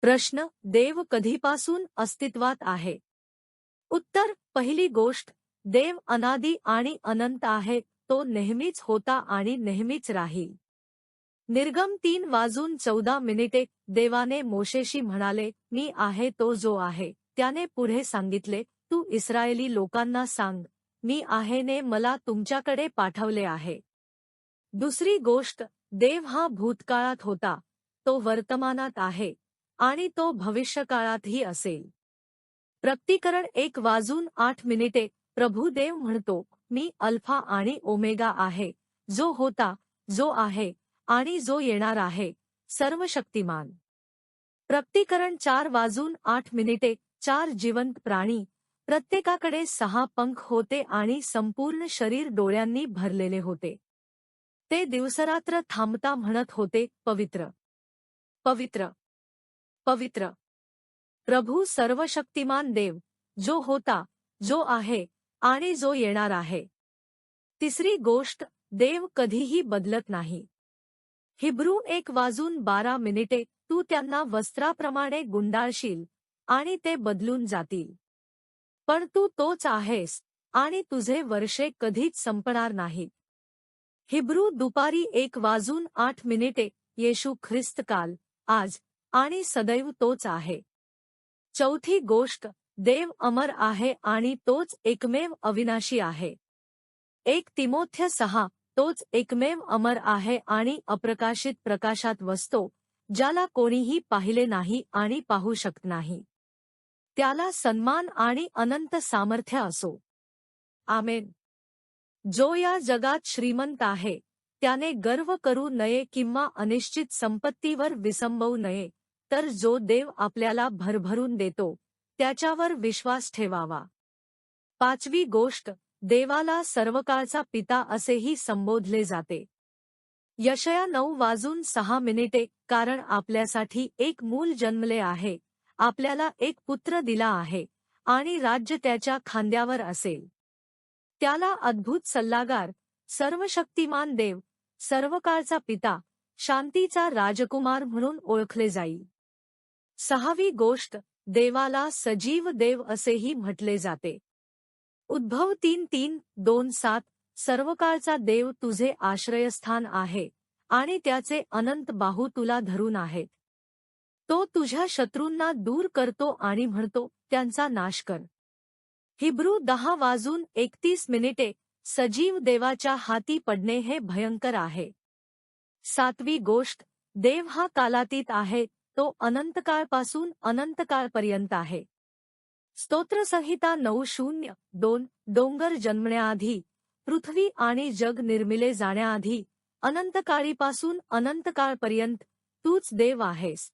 प्रश्न देव कधीपासून अस्तित्वात आहे? उत्तर, पहिली गोष्ट, देव अनादी आणि अनंत आहे तो नेहमीच होता आणि नेहमीच राहील. निर्गम तीन वाजून चौदा मिनिटे, देवाने मोशेशी म्हणाले, मी आहे तो जो आहे, त्याने पुढे सांगितले, तू इस्रायली लोकांना सांग, मी आहेने मला तुमच्याकडे पाठवले आहे. दुसरी गोष्ट, देव हा भूतकाळात होता तो वर्तमानात आहे आणि तो भविष्यकाळातही असेल. प्रक्तीकरण एक वाजून आठ मिनिटे प्रभू देव म्हणतो मी अल्फा आणि ओमेगा आहे जो होता जो आहे आणि जो येणार आहे सर्व शक्तिमान प्रक्तीकरण चार वाजून आठ मिनिटे चार जिवंत प्राणी प्रत्येकाकडे सहा पंख होते आणि संपूर्ण शरीर डोळ्यांनी भरलेले होते. ते दिवसरात्र थांबता म्हणत होते पवित्र. पवित्र. पवित्र. प्रभू सर्वशक्तिमान देव जो होता जो आहे आणि जो येणार आहे. तिसरी गोष्ट देव कधीही बदलत नाही. हिब्रू एक वाजून बारा मिनिटे तू त्यांना वस्त्राप्रमाणे गुंडाळशील आणि ते बदलून जातील. पण तू तोच आहेस आणि तुझे वर्षे कधीच संपणार नाहीत हिब्रू दुपारी एक वाजून आठ मिनिटे येशू ख्रिस्त काल आज आणि सदैव तोच आहे. चौथी गोष्ट देव अमर आहे आणि तोच एकमेव अविनाशी आहे. एक तिमोथ्य सहा तोच एकमेव अमर आहे आणि अप्रकाशित प्रकाशात वसतो ज्याला कोणीही पाहिले नाही आणि पाहू शकत नाही. त्याला सन्मान आणि अनंत सामर्थ्य असो. आमेन. जो या जगात श्रीमंत आहे त्याने गर्व करू नये किंवा अनिश्चित संपत्तीवर विसंबवू नये. तर जो देव आपल्याला भरभरून देतो त्याच्यावर विश्वास ठेवावा. पाचवी गोष्ट देवाला सर्वकाळचा पिता असेही संबोधले जाते. यशया नऊ वाजून सहा मिनिटे कारण आपल्यासाठी एक मूल जन्मले आहे आपल्याला एक पुत्र दिला आहे आणि राज्य त्याच्या खांद्यावर असेल. त्याला अद्भुत सल्लागार सर्वशक्तिमान देव सर्वकाळचा पिता शांतीचा राजकुमार म्हणून ओळखले जाईल सहावी गोष्ट देवाला सजीव देव असेही म्हटले जाते. उद्भव तीन तीन दोन सात सर्वकाळचा देव तुझे आश्रयस्थान आहे आणि त्याचे अनंत बाहू तुला धरून आहेत. तो तुझ्या शत्रूंना दूर करतो आणि म्हणतो त्यांचा नाश कर. हिब्रू दहा वाजून एकतीस मिनिटे सजीव देवाच्या हाती पडणे हे भयंकर आहे. सातवी गोष्ट देव हा कालातीत आहे तो अनंतकाळपासून अनंतकाळपर्यंत आहे. स्तोत्रसंहिता नऊ शून्य दोन डोंगर जन्मण्याआधी पृथ्वी आणि जग निर्मिले जाण्याआधी अनंतकाळीपासून अनंतकाळपर्यंत तूच देव आहेस.